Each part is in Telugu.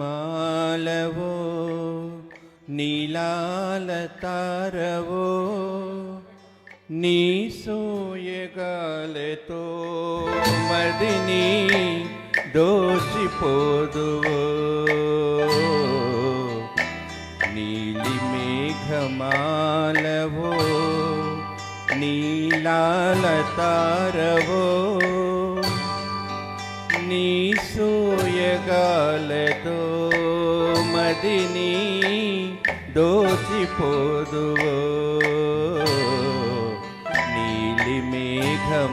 మేఘమాలవో నీలాలతారవో నీ సోయగాలతో మదిని దోషిపోదువో నీలిమేఘమాలవో నీలాలతారవో నీ సోయగాలతో మదిని దోచిపోదువో నీలి మేఘమాలవో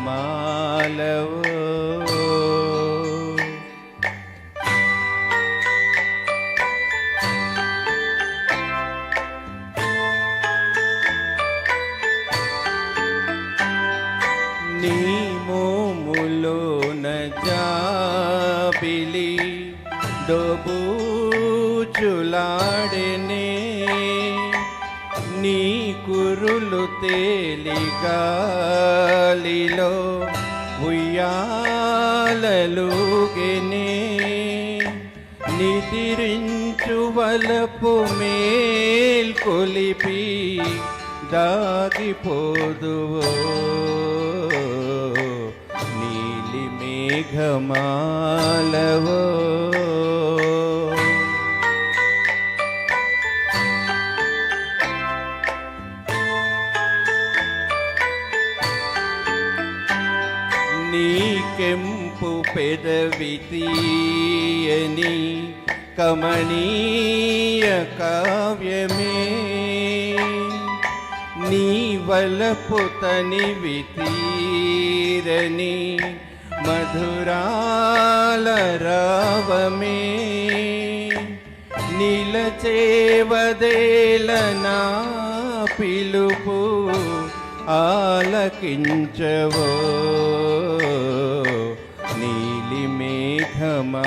నీ మో మోములోన జాబిలి దోబూచులాడెనే. నీ కురులు తేలిగాలిలో ఉయ్యాలలుగెనే. నిదిరించు వలపు మేల్కొలిపి దాగిపోదువో. నీలి మేఘమాలవో. నీ కెంపు కమనీయ కావ్యమే. నీ వలపు తనివి తీరని మధురాల రావమే నిలచేవదేలనా పిలుపు ఆలకించవో నీలి మేఘమాలవో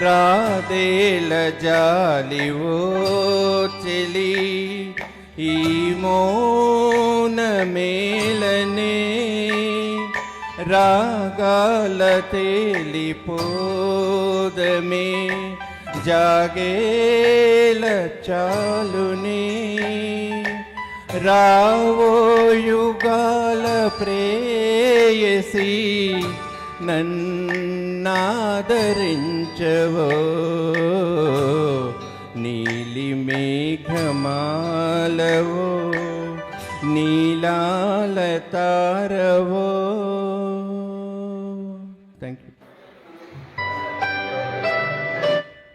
रा जालिवो चली। मो न मे रागल तेलिपोदमे जागेल चालुने। रावो युगाल प्रेयसी। నన్నాదరించవో. నీలి మేఘమాలవో నీలాల తారవో